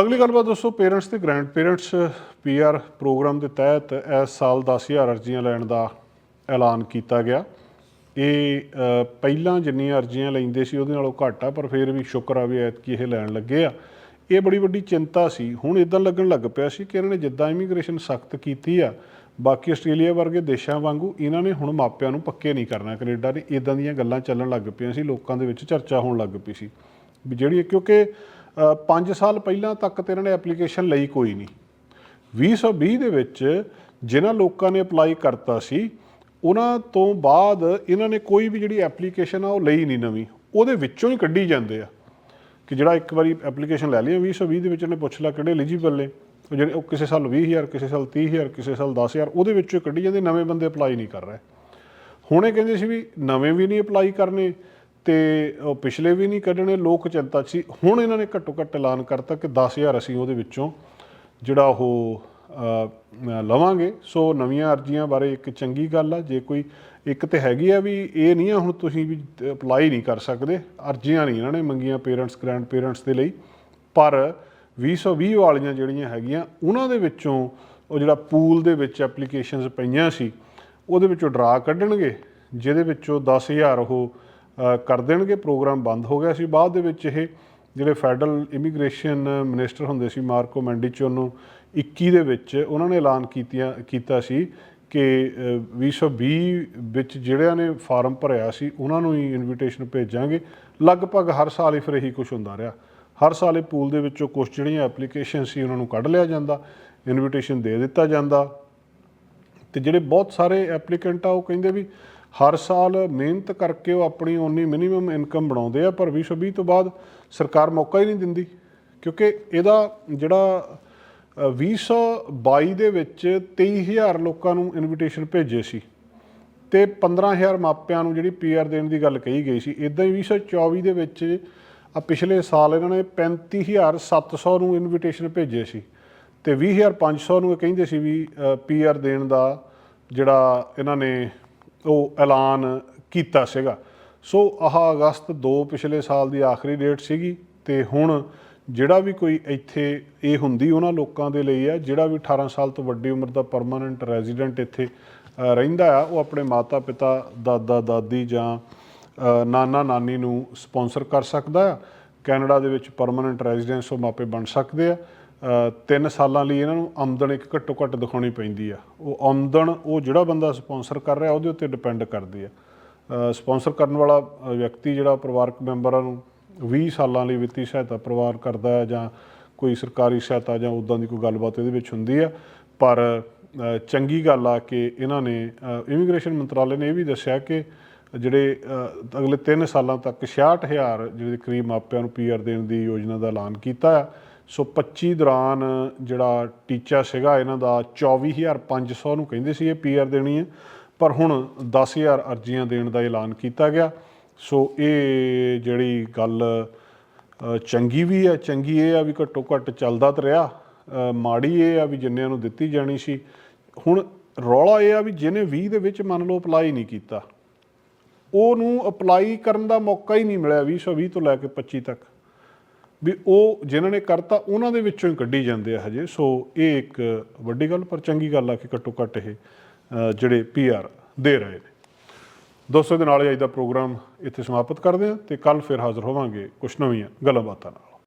ਅਗਲੀ ਗੱਲਬਾਤ ਦੋਸਤੋ ਪੇਰੈਂਟਸ ਤੇ ਗ੍ਰੈਂਡ ਪੇਰੈਂਟਸ ਪੀਆਰ ਪ੍ਰੋਗਰਾਮ ਦੇ ਤਹਿਤ ਇਸ ਸਾਲ 10000 ਅਰਜ਼ੀਆਂ ਲੈਣ ਦਾ ਐਲਾਨ ਕੀਤਾ ਗਿਆ। ਇਹ ਪਹਿਲਾਂ ਜਿੰਨੀਆਂ ਅਰਜ਼ੀਆਂ ਲੈਂਦੇ ਸੀ ਉਹਦੇ ਨਾਲੋਂ ਘੱਟ ਆ, ਪਰ ਫਿਰ ਵੀ ਸ਼ੁਕਰ ਆ ਵੀ ਐਤਕੀ ਇਹ ਲੈਣ ਲੱਗੇ ਆ। ਇਹ ਬੜੀ ਵੱਡੀ ਚਿੰਤਾ ਸੀ। ਹੁਣ ਇਦਾਂ ਲੱਗਣ ਲੱਗ ਪਿਆ ਸੀ ਕਿ ਇਹਨਾਂ ਨੇ ਜਿੱਦਾਂ ਇਮੀਗ੍ਰੇਸ਼ਨ ਸਖਤ ਕੀਤੀ ਆ, ਬਾਕੀ ਆਸਟ੍ਰੇਲੀਆ ਵਰਗੇ ਦੇਸ਼ਾਂ ਵਾਂਗੂ ਇਹਨਾਂ ਨੇ ਹੁਣ ਮਾਪਿਆਂ ਨੂੰ ਪੱਕੇ ਨਹੀਂ ਕਰਨਾ। ਕੈਨੇਡਾ ਨੇ ਇਦਾਂ ਦੀਆਂ ਗੱਲਾਂ ਚੱਲਣ ਲੱਗ ਪਈਆਂ ਸੀ, ਲੋਕਾਂ ਦੇ ਵਿੱਚ ਚਰਚਾ ਹੋਣ ਲੱਗ ਪਈ ਸੀ। ਵੀ ਜਿਹੜੀ, ਕਿਉਂਕਿ 5 ਸਾਲ ਪਹਿਲਾਂ ਤੱਕ ਤੇ ਇਹਨਾਂ ਨੇ ਐਪਲੀਕੇਸ਼ਨ ਲਈ ਕੋਈ ਨਹੀਂ। 2020 ਦੇ ਵਿੱਚ ਜਿਨ੍ਹਾਂ ਲੋਕਾਂ ਨੇ ਅਪਲਾਈ ਕਰਤਾ ਸੀ ਉਹਨਾਂ ਤੋਂ ਬਾਅਦ ਇਹਨਾਂ ਨੇ ਕੋਈ ਵੀ ਜਿਹੜੀ ਐਪਲੀਕੇਸ਼ਨ ਆ ਉਹ ਲਈ ਨਹੀਂ ਨਵੀਂ। ਉਹਦੇ ਵਿੱਚੋਂ ਹੀ ਕੱਢੀ ਜਾਂਦੇ ਆ ਕਿ ਜਿਹੜਾ ਇੱਕ ਵਾਰੀ ਐਪਲੀਕੇਸ਼ਨ ਲੈ ਲਈ ਆ, 2020 ਦੇ ਵਿੱਚ ਉਹਨੇ ਪੁੱਛ ਲਿਆ ਕਿਹੜੇ ਐਲੀਜੀਬਲ ਨੇ। ਉਹ ਜਿਹੜੇ ਉਹ ਕਿਸੇ ਸਾਲ 20000 ਕਿਸੇ ਸਾਲ 30000 ਕਿਸੇ ਸਾਲ 10000 ਉਹਦੇ ਵਿੱਚੋਂ ਹੀ ਕੱਢੀ ਜਾਂਦੇ ਨਵੇਂ ਬੰਦੇ ਅਪਲਾਈ ਨਹੀਂ ਕਰ ਰਹੇ। ਹੁਣ ਇਹ ਕਹਿੰਦੇ ਸੀ ਵੀ ਨਵੇਂ ਵੀ ਨਹੀਂ ਅਪਲਾਈ ਕਰਨੇ। ਤੇ ਉਹ ਪਿਛਲੇ ਵੀ ਨਹੀਂ ਕੱਢਣੇ, ਲੋਕ ਚਿੰਤਾ ਸੀ। ਹੁਣ ਇਹਨਾਂ ਨੇ ਘੱਟੋ ਘੱਟ ਐਲਾਨ ਕਰਤਾ ਕਿ 10000 ਅਸੀਂ ਉਹਦੇ ਵਿੱਚੋਂ ਜਿਹੜਾ ਉਹ ਲਵਾਂਗੇ। ਸੋ ਨਵੀਆਂ ਅਰਜ਼ੀਆਂ ਬਾਰੇ ਇੱਕ ਚੰਗੀ ਗੱਲ ਆ। ਜੇ ਕੋਈ ਇੱਕ ਤੇ ਹੈਗੀ ਆ ਵੀ ਇਹ ਨਹੀਂ ਆ ਹੁਣ ਤੁਸੀਂ ਵੀ ਅਪਲਾਈ ਨਹੀਂ ਕਰ ਸਕਦੇ। ਅਰਜ਼ੀਆਂ ਨਹੀਂ ਇਹਨਾਂ ਨੇ ਮੰਗੀਆਂ ਪੇਰੈਂਟਸ ਗ੍ਰੈਂਡ ਪੇਰੈਂਟਸ ਦੇ ਲਈ। ਪਰ 2020 ਵਾਲੀਆਂ ਜਿਹੜੀਆਂ ਹੈਗੀਆਂ, ਉਹਨਾਂ ਦੇ ਵਿੱਚੋਂ ਉਹ ਜਿਹੜਾ ਪੂਲ ਦੇ ਵਿੱਚ ਐਪਲੀਕੇਸ਼ਨਸ ਪਈਆਂ ਸੀ, ਉਹਦੇ ਵਿੱਚੋਂ ਡਰਾ ਕੱਢਣਗੇ। ਜਿਹਦੇ ਵਿੱਚੋਂ 10000 ਉਹ ਕਰ ਦੇਣਗੇ ਪ੍ਰੋਗਰਾਮ ਬੰਦ ਹੋ ਗਿਆ ਸੀ। ਬਾਅਦ ਦੇ ਵਿੱਚ ਇਹ ਜਿਹੜੇ ਫੈਡਰਲ ਇਮੀਗ੍ਰੇਸ਼ਨ ਮਿਨਿਸਟਰ ਹੁੰਦੇ ਸੀ ਮਾਰਕੋ ਮੈਂਡੀਚੋ ਨੂੰ 21 ਦੇ ਵਿੱਚ ਉਹਨਾਂ ਨੇ ਐਲਾਨ ਕੀਤੀਆਂ ਕੀਤਾ ਸੀ ਕਿ ਅ, 2020 ਵਿੱਚ ਜਿਹੜਿਆਂ ਨੇ ਫਾਰਮ ਭਰਿਆ ਸੀ ਉਹਨਾਂ ਨੂੰ ਹੀ ਇਨਵੀਟੇਸ਼ਨ ਭੇਜਾਂਗੇ। ਲਗਭਗ ਹਰ ਸਾਲ ਹੀ ਫਿਰ ਇਹੀ ਕੁਝ ਹੁੰਦਾ ਰਿਹਾ। ਹਰ ਸਾਲ ਇਹ ਪੂਲ ਦੇ ਵਿੱਚੋਂ ਕੁਝ ਜਿਹੜੀਆਂ ਐਪਲੀਕੇਸ਼ਨ ਸੀ ਉਹਨਾਂ ਨੂੰ ਕੱਢ ਲਿਆ ਜਾਂਦਾ ਇਨਵੀਟੇਸ਼ਨ ਦੇ ਦਿੱਤਾ ਜਾਂਦਾ। ਤੇ ਜਿਹੜੇ ਬਹੁਤ ਸਾਰੇ ਐਪਲੀਕੈਂਟ ਆ ਉਹ ਕਹਿੰਦੇ ਵੀ ਹਰ ਸਾਲ ਮਿਹਨਤ ਕਰਕੇ ਉਹ ਆਪਣੀ ਓਨੀ ਮਿਨੀਮਮ ਇਨਕਮ ਬਣਾਉਂਦੇ ਆ ਪਰ 2020 ਤੋਂ ਬਾਅਦ ਸਰਕਾਰ ਮੌਕਾ ਹੀ ਨਹੀਂ ਦਿੰਦੀ। ਕਿਉਂਕਿ ਇਹਦਾ ਜਿਹੜਾ ਅ, 2022 ਦੇ ਵਿੱਚ 23000 ਲੋਕਾਂ ਨੂੰ ਇਨਵੀਟੇਸ਼ਨ ਭੇਜੇ ਸੀ ਤੇ 15000 ਮਾਪਿਆਂ ਨੂੰ ਜਿਹੜੀ ਪੀਆਰ ਦੇਣ ਦੀ ਗੱਲ ਕਹੀ ਗਈ ਸੀ ਇਦਾਂ ਹੀ 2024 ਦੇ ਵਿੱਚ ਆ ਪਿਛਲੇ ਸਾਲ ਇਹਨਾਂ ਨੇ 35700 ਨੂੰ ਇਨਵੀਟੇਸ਼ਨ ਭੇਜੇ ਸੀ ਤੇ 20500 ਨੂੰ ਇਹ ਕਹਿੰਦੇ ਸੀ ਵੀ ਪੀਆਰ ਦੇਣ ਦਾ ਜਿਹੜਾ ਇਹਨਾਂ ਨੇ ਉਹ ਐਲਾਨ ਕੀਤਾ ਸੀਗਾ। ਸੋ ਆਹ ਅਗਸਤ 2 ਪਿਛਲੇ ਸਾਲ ਦੀ ਆਖਰੀ ਡੇਟ ਸੀਗੀ ਤੇ ਹੁਣ ਜਿਹੜਾ ਵੀ ਕੋਈ ਇੱਥੇ ਇਹ ਹੁੰਦੀ ਉਹਨਾਂ ਲੋਕਾਂ ਦੇ ਲਈ ਆ, ਜਿਹੜਾ ਵੀ 18 ਸਾਲ ਤੋਂ ਵੱਡੀ ਉਮਰ ਦਾ ਪਰਮਾਨੈਂਟ ਰੈਜ਼ੀਡੈਂਟ ਇੱਥੇ ਰਹਿੰਦਾ ਆ, ਉਹ ਆਪਣੇ ਮਾਤਾ ਪਿਤਾ ਦਾਦਾ, ਦਾਦੀ ਜਾਂ ਨਾਨਾ, ਨਾਨੀ ਨੂੰ ਸਪਾਂਸਰ ਕਰ ਸਕਦਾ ਆ। ਕੈਨੇਡਾ ਦੇ ਵਿੱਚ ਪਰਮਾਨੈਂਟ ਰੈਜ਼ੀਡੈਂਸ ਉਹ ਮਾਪੇ ਬਣ ਸਕਦੇ ਆ। ਤਿੰਨ ਸਾਲਾਂ ਲਈ ਇਹਨਾਂ ਨੂੰ ਆਮਦਨ ਇੱਕ ਘੱਟੋ ਘੱਟ ਦਿਖਾਉਣੀ ਪੈਂਦੀ ਆ। ਉਹ ਆਮਦਨ, ਉਹ ਜਿਹੜਾ ਬੰਦਾ ਸਪਾਂਸਰ ਕਰ ਰਿਹਾ, ਉਹਦੇ ਉੱਤੇ ਡਿਪੈਂਡ ਕਰਦੀ ਆ। ਸਪਾਂਸਰ ਕਰਨ ਵਾਲਾ ਵਿਅਕਤੀ ਜਿਹੜਾ ਪਰਿਵਾਰਕ ਮੈਂਬਰਾਂ ਨੂੰ 20 ਸਾਲਾਂ ਲਈ ਵਿੱਤੀ ਸਹਾਇਤਾ ਪਰਿਵਾਰ ਕਰਦਾ ਹੈ ਜਾਂ ਕੋਈ ਸਰਕਾਰੀ ਸਹਾਇਤਾ ਜਾਂ ਉਦਾਂ ਦੀ ਕੋਈ ਗੱਲਬਾਤ ਇਹਦੇ ਵਿੱਚ ਹੁੰਦੀ ਆ। ਪਰ ਚੰਗੀ ਗੱਲ ਆ ਕਿ ਇਹਨਾਂ ਨੇ ਇਮੀਗ੍ਰੇਸ਼ਨ ਮੰਤਰਾਲੇ ਨੇ ਇਹ ਵੀ ਦੱਸਿਆ ਕਿ ਜਿਹੜੇ ਅਗਲੇ 3 ਸਾਲਾਂ ਤੱਕ 66000 ਜਿਹੜੇ ਕਰੀਬ ਮਾਪਿਆਂ ਨੂੰ ਪੀਆਰ ਦੇਣ ਦੀ ਯੋਜਨਾ ਦਾ ਐਲਾਨ ਕੀਤਾ ਆ ਸੋ 25 ਦੌਰਾਨ ਜਿਹੜਾ ਟੀਚਾ ਸੀਗਾ, ਇਹਨਾਂ ਦਾ 24500 ਨੂੰ ਕਹਿੰਦੇ ਸੀ ਇਹ ਪੀਆਰ ਦੇਣੀ ਹੈ। ਪਰ ਹੁਣ 10000 ਅਰਜ਼ੀਆਂ ਦੇਣ ਦਾ ਐਲਾਨ ਕੀਤਾ ਗਿਆ। ਸੋ ਇਹ ਜਿਹੜੀ ਗੱਲ ਚੰਗੀ ਵੀ ਹੈ, ਚੰਗੀ ਇਹ ਆ ਵੀ ਘੱਟੋ ਘੱਟ ਚੱਲਦਾ ਤਾਂ ਰਿਹਾ। ਮਾੜੀ ਇਹ ਆ ਵੀ ਜਿੰਨਿਆਂ ਨੂੰ ਦਿੱਤੀ ਜਾਣੀ ਸੀ। ਹੁਣ ਰੌਲਾ ਇਹ ਆ ਵੀ ਜਿਹਨੇ 20 ਦੇ ਵਿੱਚ ਮੰਨ ਲਓ ਅਪਲਾਈ ਨਹੀਂ ਕੀਤਾ, ਉਹਨੂੰ ਅਪਲਾਈ ਕਰਨ ਦਾ ਮੌਕਾ ਹੀ ਨਹੀਂ ਮਿਲਿਆ 2020 ਤੋਂ ਲੈ ਕੇ 25 ਤੱਕ। ਵੀ ਉਹ ਜਿਨ੍ਹਾਂ ਨੇ ਕਰਤਾ ਉਹਨਾਂ ਦੇ ਵਿੱਚੋਂ ਹੀ ਕੱਢੀ ਜਾਂਦੇ ਆ ਹਜੇ। ਸੋ ਇਹ ਇੱਕ ਵੱਡੀ ਗੱਲ ਪਰ ਚੰਗੀ ਗੱਲ ਆ ਕਿ ਘੱਟੋ ਘੱਟ ਇਹ ਅ, ਜਿਹੜੇ ਪੀਆਰ ਦੇ ਰਹੇ ਨੇ। ਦੋਸਤੋ ਦੇ ਨਾਲ ਹੀ ਅੱਜ ਦਾ ਪ੍ਰੋਗਰਾਮ ਇੱਥੇ ਸਮਾਪਤ ਕਰਦੇ ਹਾਂ ਤੇ ਕੱਲ ਫਿਰ ਹਾਜ਼ਰ ਹੋਵਾਂਗੇ ਕੁਝ ਨਵੀਆਂ ਗੱਲਾਂ ਬਾਤਾਂ ਨਾਲ।